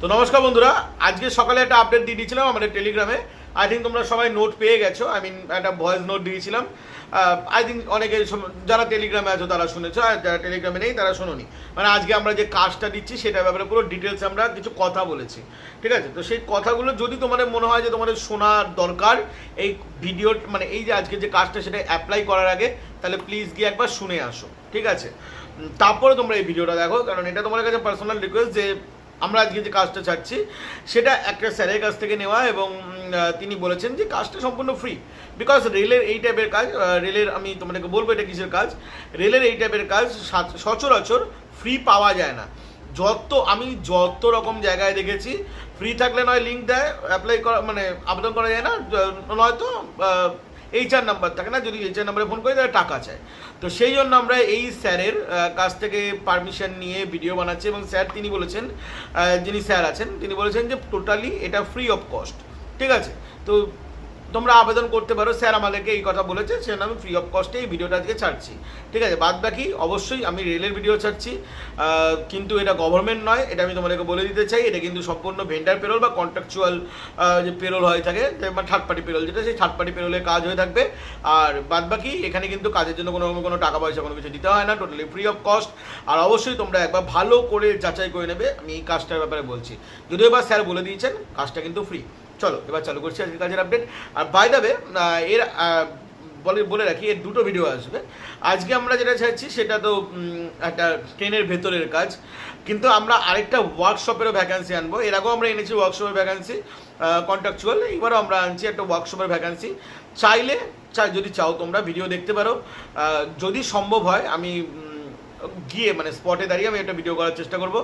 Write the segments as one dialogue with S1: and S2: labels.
S1: তো নমস্কার বন্ধুরা, আজকে সকালে একটা আপডেট দিয়ে দিয়েছিলাম আমাদের টেলিগ্রামে আই থিঙ্ক তোমরা সবাই নোট পেয়ে গেছো আই মিন একটা ভয়েস নোট দিয়েছিলাম। আই থিঙ্ক অনেকে যারা টেলিগ্রামে আছো তারা শুনেছো, আর যারা টেলিগ্রামে নেই তারা শোনোনি। মানে আজকে আমরা যে কাজটা দিচ্ছি সেটার ব্যাপারে পুরো ডিটেলস আমরা কিছু কথা বলেছি। ঠিক আছে? তো সেই কথাগুলো যদি তোমাদের মনে হয় যে তোমাদের শোনার দরকার, এই ভিডিও মানে এই যে আজকে যে কাজটা সেটা অ্যাপ্লাই করার আগে, তাহলে প্লিজ গিয়ে একবার শুনে আসো। ঠিক আছে? তারপরে তোমরা এই ভিডিওটা দেখো, কারণ এটা তোমাদের কাছে পার্সোনাল রিকোয়েস্ট যে আমরা আজকে যে কাজটা ছাড়ছি, সেটা একটা স্যারের কাছ থেকে নেওয়া এবং তিনি বলেছেন যে কাজটা সম্পূর্ণ ফ্রি বিকজ রেলের এই টাইপের কাজ রেলের আমি তোমাদেরকে বলব এটা কিসের কাজ? রেলের এই টাইপের কাজ সচরাচর ফ্রি পাওয়া যায় না। যত, আমি যত রকম জায়গায় দেখেছি ফ্রি থাকলে নয় লিঙ্ক দেয় অ্যাপ্লাই করা মানে আবেদন করা যায় না নয়তো এইচআর নাম্বার থাকে না? যদি এইচআর নাম্বারে ফোন করি, তাহলে টাকা চায় তো সেই জন্য আমরা এই স্যারের কাছ থেকে পারমিশন নিয়ে ভিডিও বানাচ্ছি এবং স্যার তিনি বলেছেন যিনি স্যার আছেন, তিনি বলেছেন যে টোটালি এটা ফ্রি অফ কস্ট ঠিক আছে? তো তোমরা আবেদন করতে পারো, স্যার আমাদেরকে এই কথা বলেছে সেজন্য আমি ফ্রি অফ কস্টে এই ভিডিওটা আজকে ছাড়ছি। ঠিক আছে বাদ বাকি অবশ্যই আমি রেলের ভিডিও ছাড়ছি। কিন্তু এটা গভর্নমেন্ট নয়, এটা আমি তোমাদেরকে বলে দিতে চাই, এটা কিন্তু সম্পূর্ণ ভেন্ডার পেরোল বা কন্ট্রাকচুয়াল যে পেরোল হয়ে থাকে বা থার্ড পার্টি পেরোল যেটা সেই থার্ড পার্টি পেরোলের কাজ হয়ে থাকবে। আর বাদ বাকি এখানে কিন্তু কাজের জন্য কোনো কোনো টাকা পয়সা কোনো কিছু দিতে হয় না টোটালি ফ্রি অফ কস্ট আর অবশ্যই তোমরা একবার ভালো করে যাচাই করে নেবে, আমি এই কাজটার ব্যাপারে বলছি। যদিও এবার স্যার বলে দিয়েছেন, কাজটা কিন্তু ফ্রি চলো, এবার চালু করছি আজকে কাজের আপডেট আর বাই দাবে এর বলে বলে রাখি, এর দুটো ভিডিও আসবে। আজকে আমরা যেটা চাইছি, সেটা তো একটা ট্রেনের ভেতরের কাজ। কিন্তু আমরা আরেকটা ওয়ার্কশপেরও ভ্যাকান্সি আনব। এর আগেও আমরা এনেছি ওয়ার্কশপের ভ্যাকান্সি কন্ট্রাকচুয়াল এইবারও আমরা আনছি একটা ওয়ার্কশপের ভ্যাকান্সি চাইলে চাই যদি চাও তোমরা ভিডিও দেখতে পারো। যদি সম্ভব হয়, আমি গিয়ে মানে স্পটে দাঁড়িয়ে আমি একটা ভিডিও করার চেষ্টা করব।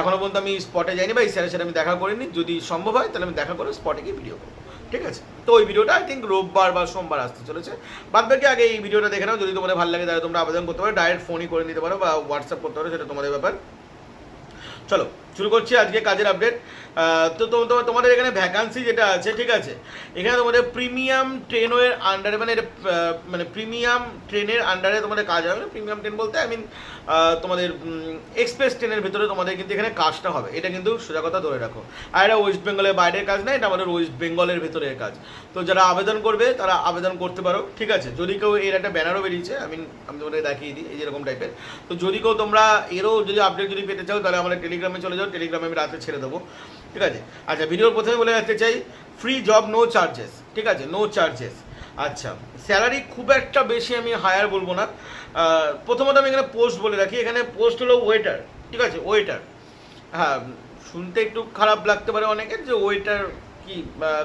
S1: এখনও পর্যন্ত আমি স্পটে যাইনি বা এই স্যারের সাথে আমি দেখা করিনি। যদি সম্ভব হয়, তাহলে আমি দেখা করে স্পটে গিয়ে ভিডিও করব। ঠিক আছে? তো ওই ভিডিওটা আই থিঙ্ক রোববার বা সোমবার আসতে চলেছে। বাদ বাকি আগে এই ভিডিওটা দেখে নাও। যদি তোমাদের ভালো লাগে, তাহলে তোমরা আবেদন করতে পারো। ডাইরেক্ট ফোনই করে নিতে পারো বা হোয়াটসঅ্যাপ করতে পারো, সেটা তোমাদের ব্যাপার। চলো শুরু করছি আজকে কাজের আপডেট তো তোমাদের এখানে ভ্যাকান্সি যেটা আছে ঠিক আছে? এখানে তোমাদের প্রিমিয়াম ট্রেনের আন্ডারে মানে এটা, মানে প্রিমিয়াম ট্রেনের আন্ডারে তোমাদের কাজ হবে। প্রিমিয়াম ট্রেন বলতে আই মিন তোমাদের এক্সপ্রেস ট্রেনের ভিতরে তোমাদের কিন্তু এখানে কাজটা হবে। এটা কিন্তু সোজা কথা ধরে রাখো। আর এটা ওয়েস্ট বেঙ্গলের বাইরের কাজ না এটা আমাদের ওয়েস্ট বেঙ্গলের ভেতরের কাজ। তো যারা আবেদন করবে তারা আবেদন করতে পারো ঠিক আছে? যদি কেউ এর একটা ব্যানারও বেরিয়েছে আই মিন আমি তোমাদের দেখিয়ে দিই এই যেরকম টাইপের তো যদি কেউ তোমরা এরও যদি আপডেট যদি পেতে চাও তাহলে আমাদের টেলিগ্রামে চলে যাও। টেলিগ্রামে আমি রাতে ছেড়ে দেবো। ঠিক আছে? আচ্ছা ভিডিওর প্রথমে বলে রাখতে চাই ফ্রি জব নো চার্জেস ঠিক আছে? নো চার্জেস আচ্ছা স্যালারি খুব একটা বেশি আমি হায়ার বলব না। প্রথমত আমি এখানে পোস্ট বলে রাখি। এখানে পোস্ট হলো ওয়েটার ঠিক আছে? ওয়েটার হ্যাঁ শুনতে একটু খারাপ লাগতে পারে অনেকের যে ওয়েটার কি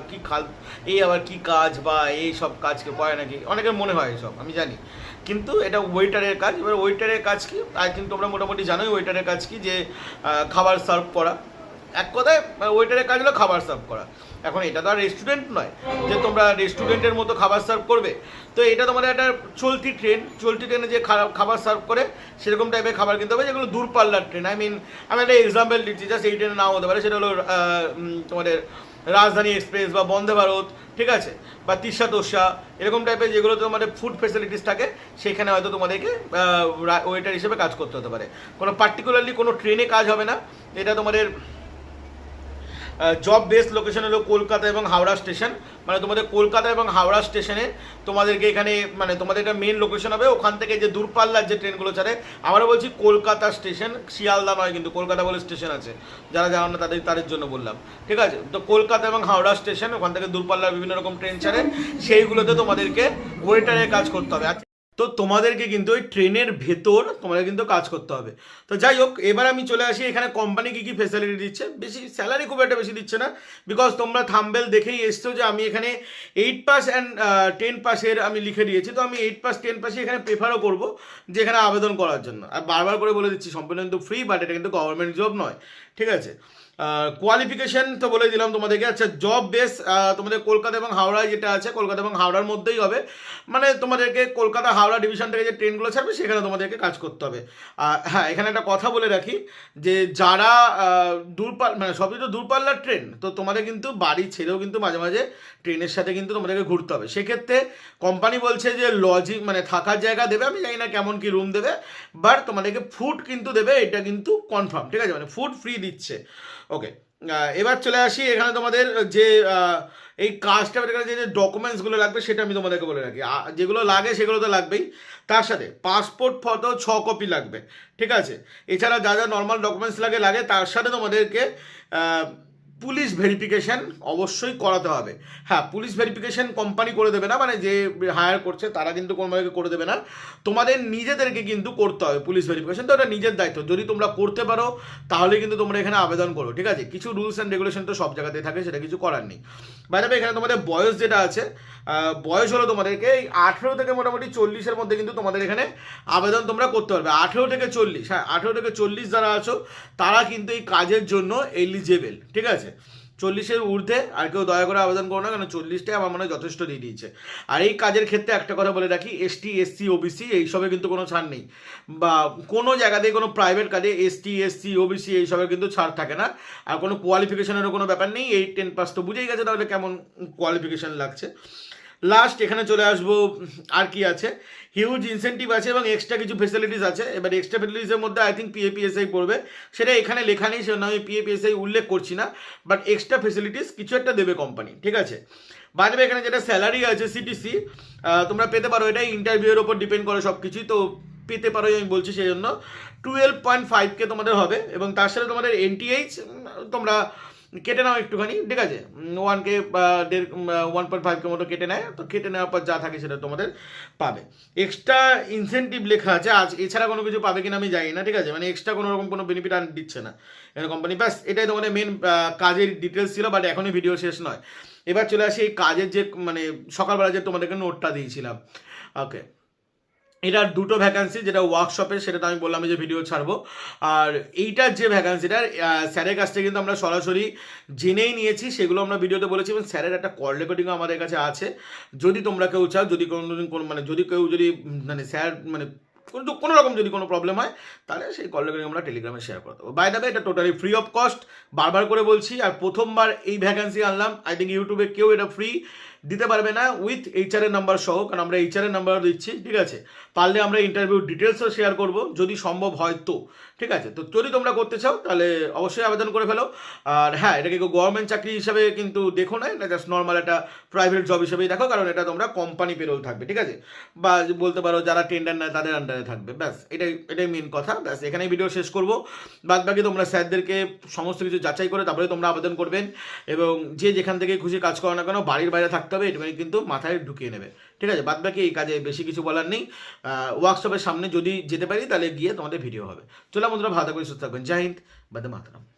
S1: কি খাল এই আবার কি কাজ বা এই সব কাজকে পায় নাকি? অনেকের মনে হয় এসব, আমি জানি। কিন্তু এটা ওয়েটারের কাজ। এবার ওয়েটারের কাজ কি? আই থিঙ্ক তোমরা মোটামুটি জানোই ওয়েটারের কাজ কি? যে খাবার সার্ভ করা। এক কথায় ওয়েটারের কাজ হলো খাবার সার্ভ করা। এখন এটা তো আর রেস্টুরেন্ট নয় যে তোমরা রেস্টুরেন্টের মতো খাবার সার্ভ করবে। তো এটা তোমাদের একটা চলতি ট্রেন চলতি ট্রেনে যে খাবার সার্ভ করে, সেরকম টাইপের খাবার কিনতে হবে, যেগুলো দূরপাল্লার ট্রেন আই মিন আমি একটা এক্সাম্পল দিচ্ছি জাস্ট এই ট্রেনে নাও হতে পারে, সেটা হলো তোমাদের রাজধানী এক্সপ্রেস বা বন্দে ভারত, ঠিক আছে? বা তিসা তোষা এরকম টাইপের যেগুলো তোমাদের ফুড ফেসিলিটিস থাকে, সেখানে হয়তো তোমাদেরকে ওয়েটার হিসেবে কাজ করতে হতে পারে। কোনো পার্টিকুলারলি কোনো ট্রেনে কাজ হবে না, এটা তোমাদের জব বেস লোকেশন হলো কলকাতা এবং হাওড়া স্টেশন মানে তোমাদের কলকাতা এবং হাওড়া স্টেশনে তোমাদেরকে এখানে মানে তোমাদের এটা মেন লোকেশন হবে। ওখান থেকে যে দূরপাল্লার যে ট্রেনগুলো ছাড়ে আমরা বলছি কলকাতা স্টেশন শিয়ালদা নয় কিন্তু কলকাতা বলে স্টেশন আছে। যারা জানো না তাদের তাদের জন্য বললাম। ঠিক আছে? তো কলকাতা এবং হাওড়া স্টেশন ওখান থেকে দূরপাল্লার বিভিন্ন রকম ট্রেন ছাড়ে সেইগুলোতে তোমাদেরকে ওয়েটারের কাজ করতে হবে। আচ্ছা, তো তোমাদেরকে কিন্তু ওই ট্রেনের ভেতর তোমাদের কিন্তু কাজ করতে হবে। তো যাই হোক, এবার আমি চলে আসি, এখানে কোম্পানি কী কী ফেসিলিটি দিচ্ছে? বেশি স্যালারি খুব একটা বেশি দিচ্ছে না বিকজ তোমরা থাম্বেল দেখেই এসছো যে আমি এখানে এইট পাস অ্যান্ড টেন পাসের আমি লিখে দিয়েছি, তো আমি এইট পাস টেন পাসে এখানে প্রেফারও করব যে এখানে আবেদন করার জন্য। আর বারবার করে বলে দিচ্ছি, সম্পূর্ণ কিন্তু ফ্রি বাট এটা কিন্তু গভর্নমেন্ট জব নয়, ঠিক আছে? কোয়ালিফিকেশন তো বলে দিলাম তোমাদেরকে। আচ্ছা জব বেস তোমাদের কলকাতা এবং হাওড়ায় যেটা আছে, কলকাতা এবং হাওড়ার মধ্যেই হবে। মানে তোমাদেরকে কলকাতা, হাওড়া ডিভিশন থেকে যে ট্রেনগুলো ছাড়বে, সেখানে তোমাদেরকে কাজ করতে হবে। হ্যাঁ এখানে একটা কথা বলে রাখি, যে যারা দূরপাল মানে সবই তো দূরপাল্লার ট্রেন তো তোমাদের কিন্তু বাড়ি ছেড়েও কিন্তু মাঝে মাঝে ট্রেনের সাথে কিন্তু তোমাদেরকে ঘুরতে হবে। সেক্ষেত্রে কোম্পানি বলছে যে লজিং মানে থাকার জায়গা দেবে, আমি জানি না কেমন কি রুম দেবে বাট তোমাদেরকে ফুড কিন্তু দেবে, এটা কিন্তু কনফার্ম ঠিক আছে? মানে ফুড ফ্রি দিচ্ছে। ওকে এবার চলে আসি এখানে তোমাদের যে এই কাজটা এখানে যে ডকুমেন্টসগুলো লাগবে সেটা আমি তোমাদেরকে বলে রাখি। যেগুলো লাগে সেগুলো তো লাগবেই। তার সাথে পাসপোর্ট ফটো ছ কপি লাগবে। ঠিক আছে? এছাড়া যা যা নর্মাল ডকুমেন্টস লাগে লাগে, তার সাথে তোমাদেরকে পুলিশ ভেরিফিকেশন অবশ্যই করাতে হবে। হ্যাঁ পুলিশ ভেরিফিকেশন কোম্পানি করে দেবে না মানে যে হায়ার করছে তারা কিন্তু কোনোভাবে করে দেবে না। তোমাদের নিজেদেরকে কিন্তু করতে হবে পুলিশ ভেরিফিকেশান, তো ওটা নিজের দায়িত্ব। যদি তোমরা করতে পারো, তাহলে কিন্তু তোমরা এখানে আবেদন করো ঠিক আছে? কিছু রুলস অ্যান্ড রেগুলেশন তো সব জায়গাতেই থাকে, সেটা কিছু করার নেই। বাইরে এখানে তোমাদের বয়স যেটা আছে বয়স হলো তোমাদেরকে এই আঠেরো থেকে মোটামুটি চল্লিশের মধ্যে কিন্তু তোমাদের এখানে আবেদন তোমরা করতে পারবে। আঠেরো থেকে চল্লিশ হ্যাঁ আঠেরো থেকে চল্লিশ যারা আছো, তারা কিন্তু এই কাজের জন্য এলিজেবেল ঠিক আছে? চল্লিশের ঊর্ধ্বে আর কেউ দয়া করে আবেদন করো না, কেন চল্লিশটাই আমার মনে হয় যথেষ্ট দিয়ে দিয়েছে। আর এই কাজের ক্ষেত্রে একটা কথা বলে রাখি এসটি এসসি ওবিসি এইসবে কিন্তু কোনো ছাড় নেই। বা কোনো জায়গাতে, কোনো প্রাইভেট কাজে এসটি এসসি ওবিসি এইসবের কিন্তু ছাড় থাকে না। আর কোনো কোয়ালিফিকেশনেরও কোনো ব্যাপার নেই, এই টেন পাস তো বুঝেই গেছে তাহলে কেমন কোয়ালিফিকেশন লাগছে। লাস্ট এখানে চলে আসব, আর কি আছে? হিউজ ইনসেন্টিভ আছে এবং এক্সট্রা কিছু ফেসিলিটিস আছে। এবার এক্সট্রা ফেসিলিটিসের মধ্যে আই থিঙ্ক পিএপিএসআই পড়বে। সেটা এখানে লেখা নেই, সেজন্য আমি পিএপিএসআই উল্লেখ করছি না। বাট এক্সট্রা ফেসিলিটিস কিছু একটা দেবে কোম্পানি ঠিক আছে? বাদবে এখানে যেটা স্যালারি আছে সিটিসি তোমরা পেতে পারো। এটা ইন্টারভিউয়ের ওপর ডিপেন্ড করে সব কিছুই তো পেতে পারো আমি বলছি সেই জন্য টুয়েলভ পয়েন্ট ফাইভকে তোমাদের হবে এবং তার সাথে তোমাদের এনটিএইচ তোমরা কেটে নাও একটুখানি, ঠিক আছে? ওয়ান কে দেড় ওয়ান পয়েন্ট ফাইভ কে মতো কেটে নেয়, তো কেটে নেওয়ার পর যা থাকে সেটা তোমাদের পাবে। এক্সট্রা ইনসেন্টিভ লেখা আছে, আজ এছাড়া কোনো কিছু পাবে কিনা আমি জানি না, ঠিক আছে? মানে এক্সট্রা কোনো রকম কোনো বেনিফিট আর দিচ্ছে না। এখানে কোম্পানি ব্যাস, এটাই তোমাদের মেন কাজের ডিটেলস ছিল বাট এখনই ভিডিও শেষ নয়। এবার চলে আসি এই কাজের যে মানে সকালবেলা যে তোমাদেরকে নোটটা দিয়েছিলাম। ওকে এটার দুটো ভ্যাকান্সি যেটা ওয়ার্কশপে সেটা আমি বললাম যে ভিডিও ছাড়বো। আর এইটার যে ভ্যাকান্সিটার স্যারের কাছ থেকে কিন্তু আমরা সরাসরি জেনেই নিয়েছি, সেগুলো আমরা ভিডিওতে বলেছি এবং স্যারের একটা কল রেকর্ডিংও আমাদের কাছে আছে। যদি তোমরা কেউ চাও, যদি কোনো মানে যদি কেউ, যদি মানে স্যার মানে কিন্তু কোনো রকম যদি কোনো প্রবলেম হয়, তাহলে সেই কল রেকর্ডিং আমরা টেলিগ্রামে শেয়ার করে দেবো। বাই দাবে এটা টোটালি ফ্রি অফ কস্ট বারবার করে বলছি, আর প্রথমবার এই ভ্যাকান্সি আনলাম। আই থিঙ্ক ইউটিউবে কেউ এটা ফ্রি দিতে পারবে না উইথ এইচআর এর নাম্বার সহ, কারণ আমরা এইচআর এর নাম্বার দিচ্ছি, ঠিক আছে? পারলে আমরা ইন্টারভিউ ডিটেলসও শেয়ার করব, যদি সম্ভব হয় তো, ঠিক আছে? তো যদি তোমরা করতে চাও, তাহলে অবশ্যই আবেদন করে ফেলো। আর হ্যাঁ এটাকে গভর্নমেন্ট চাকরি হিসাবে কিন্তু দেখো না, এটা জাস্ট নর্মাল একটা প্রাইভেট জব হিসেবেই দেখো, কারণ এটা তোমরা কোম্পানি পেরোল থাকবে, ঠিক আছে? বা বলতে পারো যারা টেন্ডার নেয়, তাদের আন্ডারে থাকবে, ব্যাস, এটাই এটাই মেন কথা, ব্যাস, এখানেই ভিডিও শেষ করব। বাদ বাকি তোমরা স্যারদেরকে সমস্ত কিছু যাচাই করে তারপরে তোমরা আবেদন করবেন, এবং যে যেখান থেকে খুশি কাজ করো না কেন, বাড়ির বাইরে থাকতে হবে এটুখানি কিন্তু মাথায় ঢুকিয়ে নেবে। ঠিক আছে? বাদ বাকি এই কাজে বেশি কিছু বলার নেই। ওয়ার্কশপের সামনে যদি যেতে পারি, তাহলে গিয়ে তোমাদের ভিডিও হবে। চলো বন্ধুরা, ভালো করে সুস্থ থাকবেন। জয় হিন্দ বাদে মাতারাম।